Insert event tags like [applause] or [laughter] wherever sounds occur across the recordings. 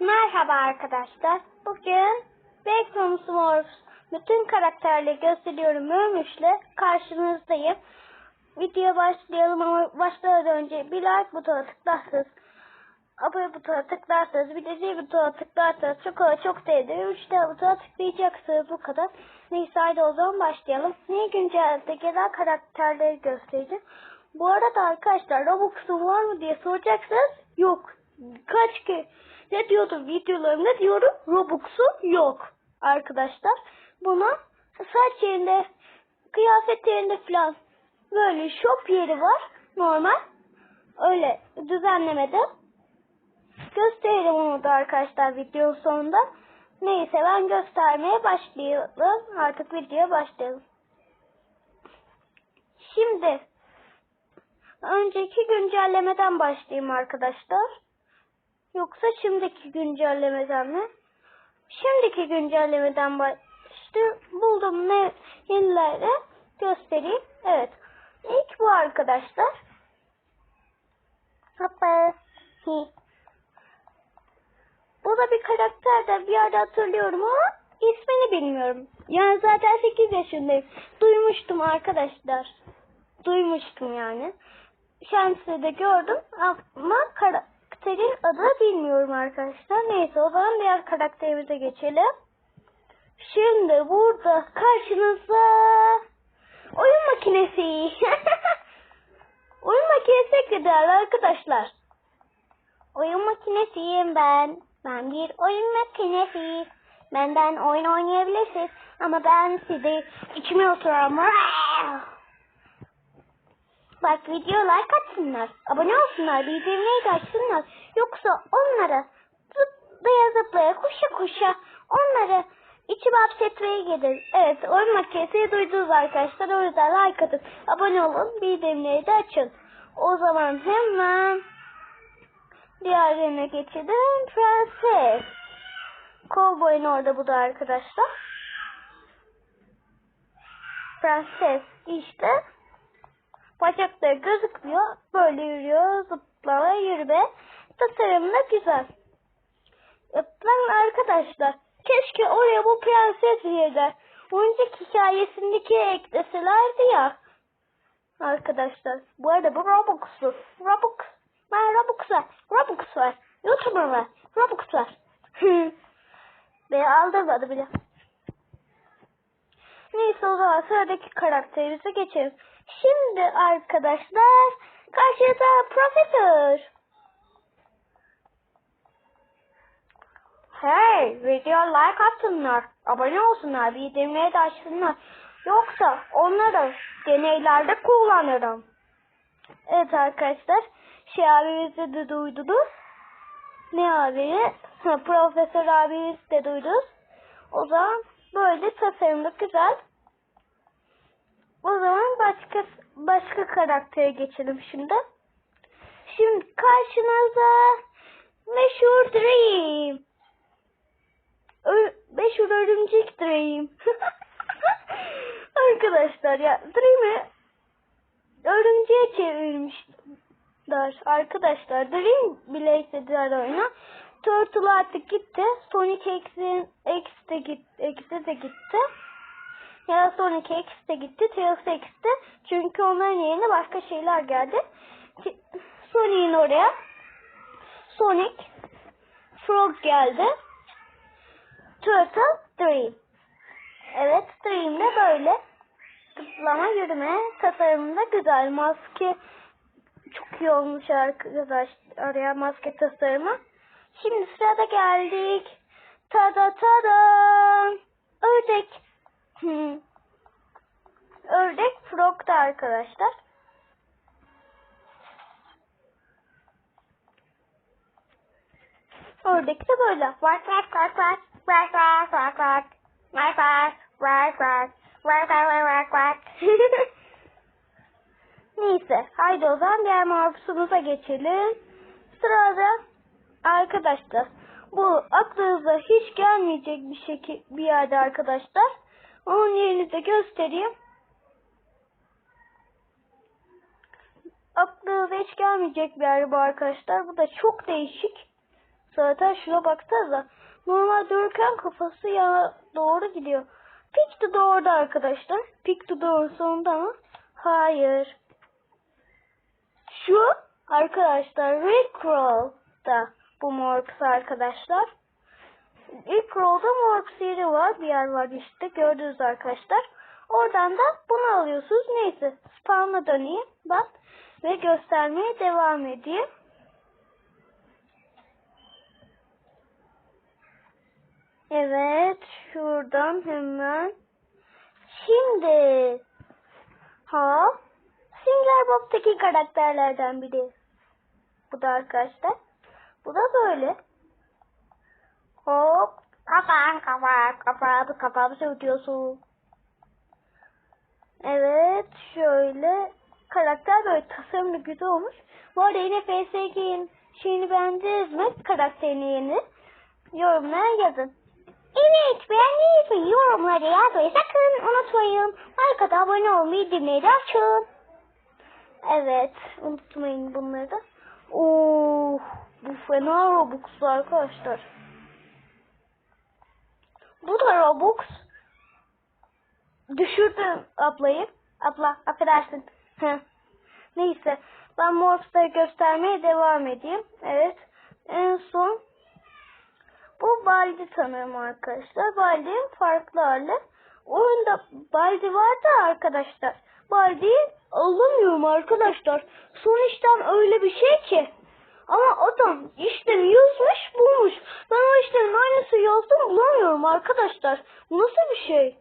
Merhaba arkadaşlar. Bugün Backroom Smurfs bütün karakterleri gösteriyorum Mürmüş'le karşınızdayım. Video başlayalım ama başlamadan önce bir like butonu tıklarsanız, abone butonu tıklarsanız, bir de zil butonu tıklarsanız çok çok sevinirim. Üç tane butona tıklayacaksınız bu kadar. Neyse haydi o zaman başlayalım. Niye güncelde gelen karakterleri göstereceğim. Bu arada arkadaşlar Robux'un var mı diye soracaksınız. Yok. Kaç ki ne diyordum videolarımda diyorum Robux'u yok arkadaşlar. Buna saç yerinde kıyafet yerinde falan böyle shop yeri var normal. Öyle düzenlemede. Gösteririm onu da arkadaşlar videonun sonunda. Neyse ben göstermeye başlayalım. Artık videoya başlayalım. Şimdi önceki güncellemeden başlayayım arkadaşlar. Yoksa şimdiki güncellemeden mi? Şimdiki güncellemeden baş... İşte buldum ne yenileri göstereyim. Evet. İlk bu arkadaşlar. Hoppa. Bu da bir karakter de bir yerde hatırlıyorum ama ismini bilmiyorum. Yani zaten 8 yaşındayım. Duymuştum arkadaşlar. Duymuştum yani. Şemsiye'de de gördüm ama karakterin adını bilmiyorum arkadaşlar. Neyse o zaman diğer karakterimize geçelim. Şimdi burada karşınızda oyun makinesi. [laughs] oyun makinesi kadar arkadaşlar. Oyun makinesiyim ben. Ben bir oyun makinesi. Benden oyun oynayabilirsiniz. Ama ben sizi içime oturan Bak video like atsınlar. Abone olsunlar. Bildirimleri de açsınlar. Yoksa onları zıplaya zıplaya koşa koşa onları içime hapsetmeye gelir. Evet oyun makinesi duydunuz arkadaşlar. O yüzden like atın. Abone olun. Bildirimleri de açın. O zaman hemen diğerine geçelim. Prenses. Kovboyun orada bu da arkadaşlar. Prenses işte bacakları gözükmüyor. Böyle yürüyor, zıplama, yürüme. Tasarımı da güzel. Lan arkadaşlar, keşke oraya bu prenses yerine oyuncak hikayesindeki ekleselerdi ya. Arkadaşlar, bu arada bu Robux'lu. Robux. Ben Robux var. Robux var. YouTuber var. Robux var. [laughs] Beni aldırmadı bile. Neyse o zaman sıradaki karakterimize geçelim. Şimdi arkadaşlar karşıda profesör. Hey video like atsınlar. Abone olsunlar. Bildirimleri de açsınlar. Yoksa onları deneylerde kullanırım. Evet arkadaşlar. Şey abimizi de duydunuz. Ne abi? Ha, [laughs] Profesör abimiz de duydunuz. O zaman böyle tasarımda güzel. O zaman başka başka karaktere geçelim şimdi. Şimdi karşınıza meşhur Dream. Ö meşhur örümcek Dream. [laughs] Arkadaşlar ya Dream'i örümceğe çevirmişler. Arkadaşlar Dream bile istediler oyuna. Turtle artık gitti. Sonic X'in X de. X'e de gitti. Ya Sonic X de gitti. Tails X de. Çünkü onların yerine başka şeyler geldi. Sonic'in oraya Sonic Frog geldi. Turtle Dream. Evet Dream de böyle. Zıplama yürüme tasarımında güzel. Maske çok iyi olmuş arkadaşlar. Araya maske tasarımı. Şimdi sırada geldik. Tada tada. Ördek. Hmm. Ördek frog da arkadaşlar. Ördek de böyle. Vak vak vak vak. Vak vak vak vak. Vak vak vak vak. Vak vak vak vak. [laughs] Neyse. Haydi o zaman diğer marpusumuza geçelim. Sırada arkadaşlar bu aklınıza hiç gelmeyecek bir şekil bir yerde arkadaşlar. Onun yerini de göstereyim. Aklınıza hiç gelmeyecek bir yer bu arkadaşlar. Bu da çok değişik. Zaten şuna baksanıza. Normal dururken kafası yana doğru gidiyor. Pick to doğru arkadaşlar. Pick to doğru sonunda mı? Hayır. Şu arkadaşlar Rickroll'da bu Morph arkadaşlar. Rickroll'da Morph yeri var. Bir yer var işte gördünüz arkadaşlar. Oradan da bunu alıyorsunuz. Neyse spawn'a döneyim. Bak ve göstermeye devam edeyim. Evet, şuradan hemen. Şimdi ha Singer Bob'taki karakterlerden biri. Bu da arkadaşlar. Bu da böyle. Hop. Kapan kapan kapan kapan söylüyorsun. Evet şöyle karakter böyle tasarımlı güzel olmuş. Bu arada yine FSG'nin şeyini beğendiniz mi? Karakterini yeni. Yorumlara yazın. Evet beğendiniz mi? Yorumlara yazmayı sakın unutmayın. Like abone olmayı dinleyi de açın. Evet unutmayın bunları da. Oo, bu fena Robux arkadaşlar. Bu da Robux. Düşürdüm ablayı. Abla affedersin. Neyse ben Morphs'ları göstermeye devam edeyim. Evet. En son bu Baldi sanırım arkadaşlar. Baldi'nin farklı hali. Oyunda Baldi vardı arkadaşlar. Baldi'yi alamıyorum arkadaşlar. Son öyle bir şey ki. Ama adam işlemi yazmış bulmuş. Ben o işlemin aynısı yazdım bulamıyorum arkadaşlar. Bu nasıl bir şey?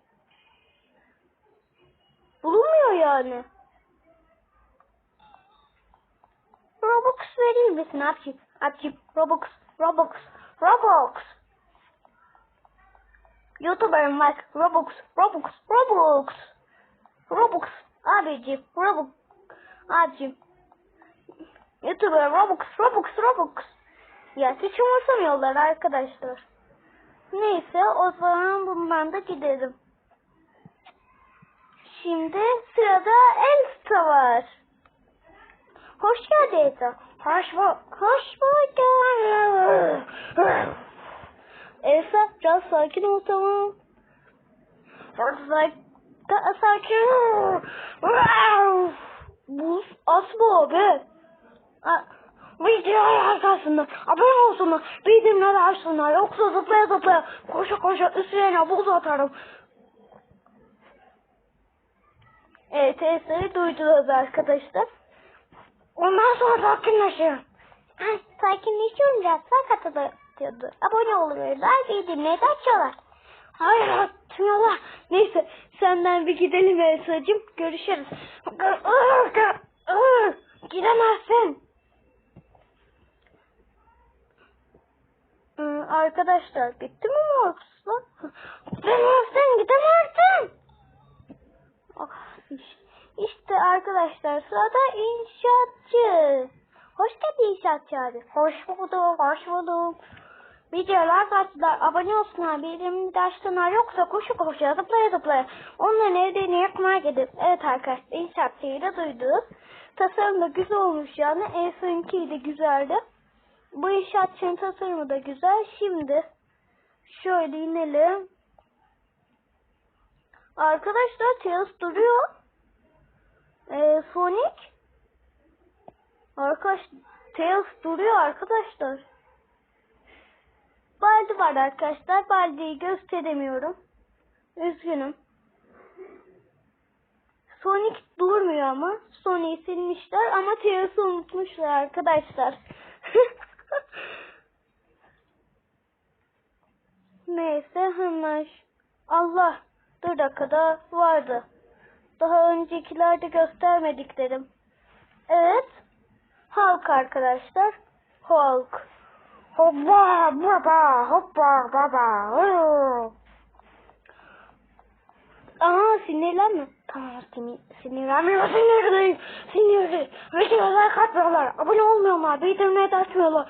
Bulunmuyor yani. Robux verir misin abicim? Abicim Robux, Robux, Robux. YouTuber'ım var. Robux, Robux, Robux. Robux. Abicim, Robux. Abicim. YouTuber, Robux, Robux, Robux. Ya hiç umursamıyorlar arkadaşlar. Neyse o zaman bundan da gidelim. Şimdi sırada Elsa var. Hoş geldin Elsa. Hoş bu. Hoş bulduk. Elsa biraz sakin ol tamam. Sakin. Sakin. Bu asma abi. Videoya arkasında abone olsunlar, bildirimleri açsınlar, yoksa zıplaya zıplaya koşa koşa üstlerine buz atarım. Evet, eseri duydunuz arkadaşlar. Ondan sonra sakinleşiyor. Ay, sakinleşiyorum biraz. Katılıyordu. Abone oluyorlar, bildirimleri de açıyorlar. Hayır, atmıyorlar. Neyse, senden bir gidelim Elsa'cığım. Görüşürüz. Gidemezsin. Ee, arkadaşlar bitti mi Morps'la? Gidemezsin, gidemezsin. Oh, iş- işte arkadaşlar sırada inşaatçı. Hoş geldin inşaatçı abi. Hoş bulduk, hoş bulduk. Videolar kaçtılar, abone olsunlar, bildirimini de açsınlar, yoksa koşu koşu zıplaya zıplaya. Onların evlerini yakmaya gidip, evet arkadaşlar inşaatçıyı da duyduk. Tasarım da güzel olmuş yani, en sonunki de güzeldi. Bu inşaatçının tasarımı da güzel. Şimdi şöyle inelim. Arkadaşlar Tails duruyor. Ee, Sonic Arkadaş Tails duruyor arkadaşlar. Baldi var arkadaşlar. Baldi'yi gösteremiyorum. Üzgünüm. Sonic durmuyor ama. Sonic'i silmişler ama Tails'ı unutmuşlar arkadaşlar. Neyse hemen. ş- Allah. Dur dakikada vardı. Daha öncekilerde göstermediklerim. Evet. Hulk arkadaşlar. Hulk. Hoppa baba hoppa baba. Aha sinirlenme. Tamam sinir, sinirlenmiyor sinirli. Sinirli. Videolar katmıyorlar. Abone olmuyorlar. Bildirimleri de açmıyorlar.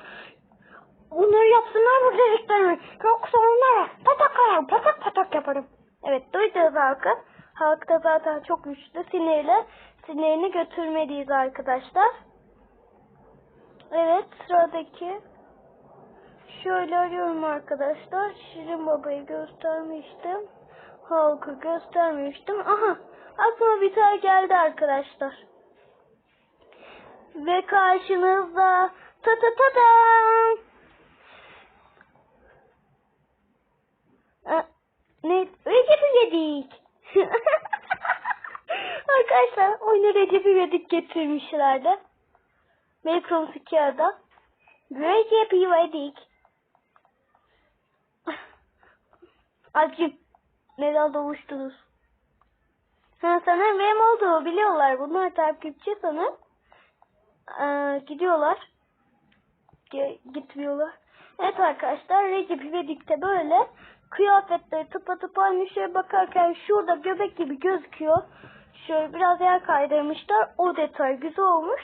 Onları yapsınlar bu dediklerimi. Yoksa onlara pataklarım patak patak yaparım. Evet duydunuz halkı. Halk da zaten çok güçlü. Sinirli. Sinirini götürmeliyiz arkadaşlar. Evet sıradaki Şöyle arıyorum arkadaşlar. Şirin Baba'yı göstermiştim. Halkı göstermiştim. Aha aklıma bir tane geldi arkadaşlar. Ve karşınızda ta ta ta da Ee, ne? Recep İvedik. [laughs] Arkadaşlar oyunu Recep İvedik getirmişlerdi. Macross 2'da. Recep İvedik. Acım. Neden doğuştunuz? Ha, sanırım benim olduğu biliyorlar. Bunlar takipçi sanırım. Ee, gidiyorlar. Ge- gitmiyorlar. Evet arkadaşlar Recep İvedik'te böyle kıyafetleri tıpatıp aynı şeye bakarken şurada göbek gibi gözüküyor. Şöyle biraz yer kaydırmışlar. O detay güzel olmuş.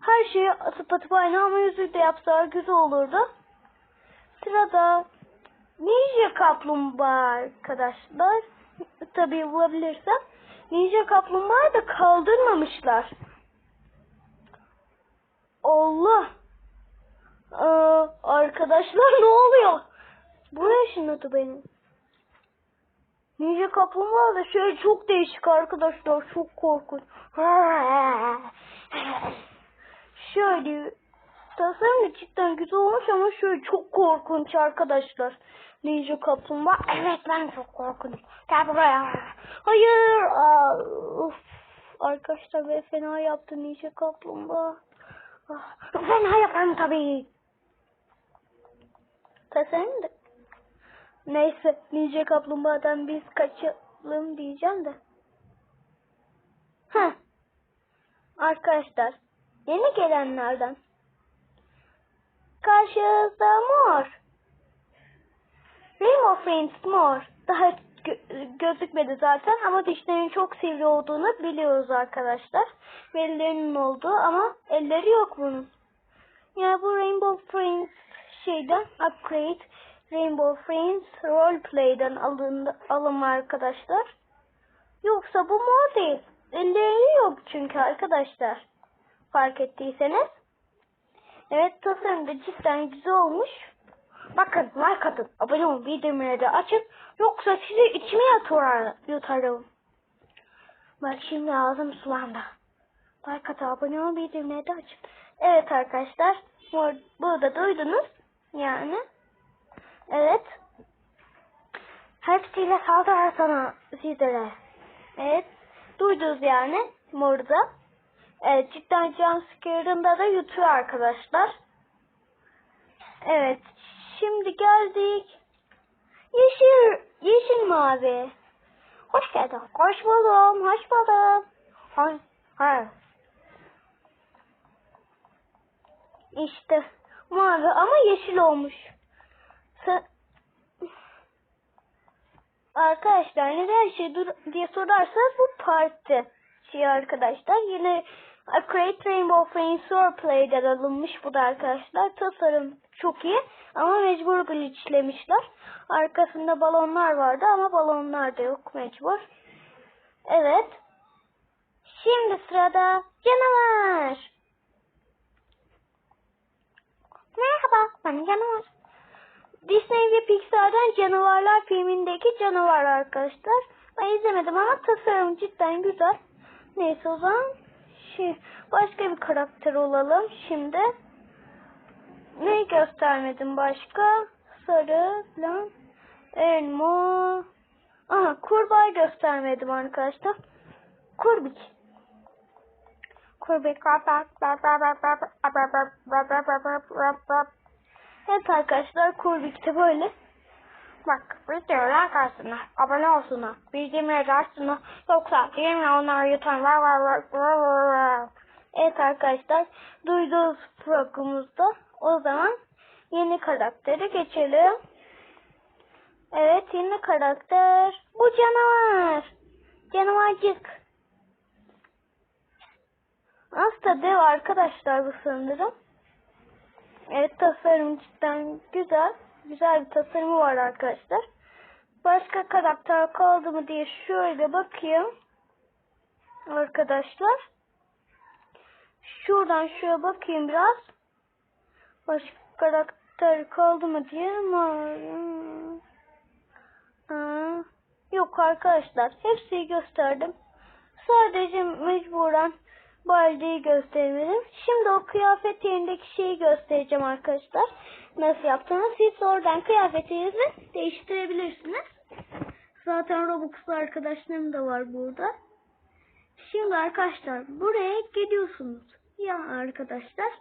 Her şeyi tıpatıp aynı ama yüzü de yapsalar güzel olurdu. Sırada Ninja Kaplumbağa arkadaşlar. [laughs] Tabii bulabilirsem. Ninja Kaplumbağa'yı da kaldırmamışlar. Allah. Ee, arkadaşlar ne oluyor? Buraya ışınladı beni. Ninja Kaplumbağa da şöyle çok değişik arkadaşlar. Çok korkunç. Şöyle tasarım cidden güzel olmuş ama şöyle çok korkunç arkadaşlar. Ninja Kaplumbağa. Evet ben çok korkunç. Gel buraya. Hayır. Aa, uf. Arkadaşlar ve fena yaptı Ninja Kaplumbağa. Ah, Fena yaparım tabii. Tasarım da. Neyse Ninja Kaplumbağa'dan biz kaçalım diyeceğim de. Heh. Arkadaşlar yeni gelenlerden. Karşınızda mor. Rainbow Friends mor. Daha gö- gözükmedi zaten ama dişlerinin çok sivri olduğunu biliyoruz arkadaşlar. Ve ellerinin olduğu ama elleri yok bunun. Ya bu Rainbow Friends şeyden upgrade Rainbow Friends Roleplay'den alındı, alınma arkadaşlar. Yoksa bu mor değil. Elleri yok çünkü arkadaşlar. Fark ettiyseniz. Evet tasarım da cidden güzel olmuş. Bakın like atın. Abone olun. Bildirimleri de açın. Yoksa sizi içime yatar, yutarım. Bak şimdi ağzım sulandı. Like atın. Abone olun. Bildirimleri de açın. Evet arkadaşlar. Bu- Burada duydunuz. Yani. Evet. Hepsiyle saldırır sana sizlere. Evet. Duydunuz yani. Burada. Evet cidden jumpscare'ında da yutuyor arkadaşlar. Evet. Şimdi geldik. Yeşil, yeşil mavi. Hoş geldin. Hoş buldum. Hoş buldum. Hoş, ha. İşte mavi ama yeşil olmuş. Arkadaşlar neden şey dur diye sorarsanız bu parti şey arkadaşlar. Yine A Great Rainbow Friends Roleplay'den alınmış bu da arkadaşlar. Tasarım çok iyi ama mecbur glitchlemişler. Arkasında balonlar vardı ama balonlar da yok mecbur. Evet. Şimdi sırada canavar. Merhaba ben canavar. Disney ve Pixar'dan Canavarlar filmindeki canavar arkadaşlar. Ben izlemedim ama tasarım cidden güzel. Neyse o zaman şey, başka bir karakter olalım şimdi. Neyi göstermedim başka? Sarı falan. Elma. Aha kurbağa göstermedim arkadaşlar. Kurbik. Kurbik. Evet arkadaşlar Kurbik'te böyle. Bak videolar karşısına abone olsunlar. Bildirimleri açsınlar. Yoksa yemin onları yutan var var var var var. Evet arkadaşlar duyduğunuz programımızda o zaman yeni karaktere geçelim. Evet yeni karakter bu canavar. Canavarcık. Aslında dev arkadaşlar bu sanırım. Evet tasarım cidden güzel. Güzel bir tasarımı var arkadaşlar. Başka karakter kaldı mı diye şöyle bakayım. Arkadaşlar. Şuradan şuraya bakayım biraz. Başka karakter kaldı mı diye ama... yok arkadaşlar. Hepsini gösterdim. Sadece mecburen Baldi'yi göstermedim. Şimdi o kıyafet yerindeki şeyi göstereceğim arkadaşlar. Nasıl yaptığını siz oradan kıyafetinizi değiştirebilirsiniz. Zaten Robux'lu arkadaşlarım da var burada. Şimdi arkadaşlar buraya geliyorsunuz. Ya arkadaşlar.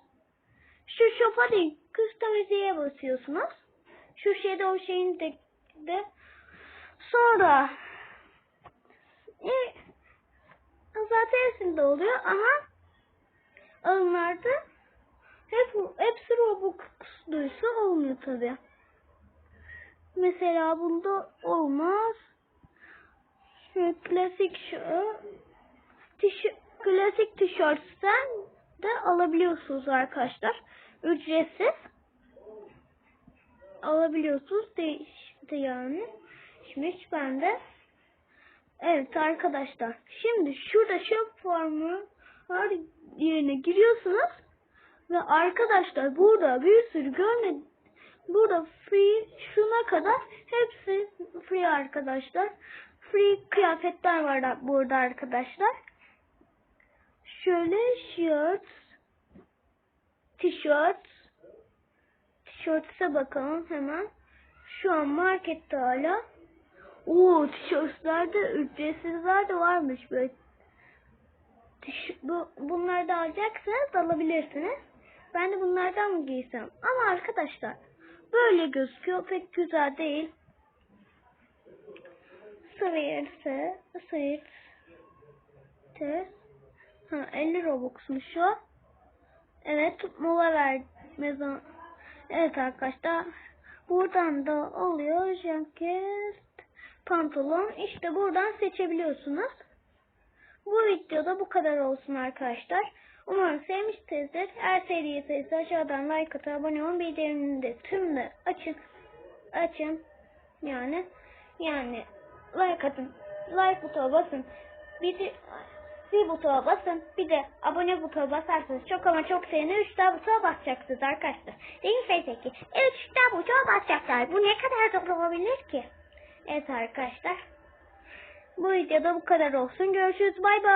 Şu shop'a değil. Customize'ye basıyorsunuz. Şu şeyde o şeyin de, de. Sonra e, zaten hepsinde oluyor ama onlarda hep, hepsi Robux'luysa olmuyor tabi. Mesela bunda olmaz. Klasik şu tişört, klasik tişörtten de alabiliyorsunuz arkadaşlar. Ücretsiz alabiliyorsunuz değişti yani. Şimdi hiç bende. Evet arkadaşlar. Şimdi şurada shop formu var yerine giriyorsunuz ve arkadaşlar burada bir sürü görme burada free şuna kadar hepsi free arkadaşlar. Free kıyafetler var da- burada arkadaşlar. Şöyle shirts, tişört, tişörtse bakalım hemen. Şu an markette hala. Oo tişörtlerde ücretsizler de varmış böyle. Tiş bu, bunları da alacaksanız alabilirsiniz. Ben de bunlardan mı giysem? Ama arkadaşlar böyle gözüküyor pek güzel değil. Sıyırtı, sıyırt, ters. Ha 50 Robux'muş o. Evet mola verme zaman. Evet arkadaşlar. Buradan da oluyor ceket, pantolon. İşte buradan seçebiliyorsunuz. Bu videoda bu kadar olsun arkadaşlar. Umarım sevmişsinizdir. Eğer sevdiyseniz aşağıdan like atıp abone olun. Bildirimini de tüm de açık açın. Yani yani like atın. Like butonuna basın. Bir de zil butonuna basın. Bir de abone butonuna basarsanız çok ama çok sevinir. Üç daha butona basacaksınız arkadaşlar. Değil mi? Evet üç daha butona basacaklar. Bu ne kadar zor olabilir ki? Evet arkadaşlar. Bu videoda bu kadar olsun. Görüşürüz. Bay bay.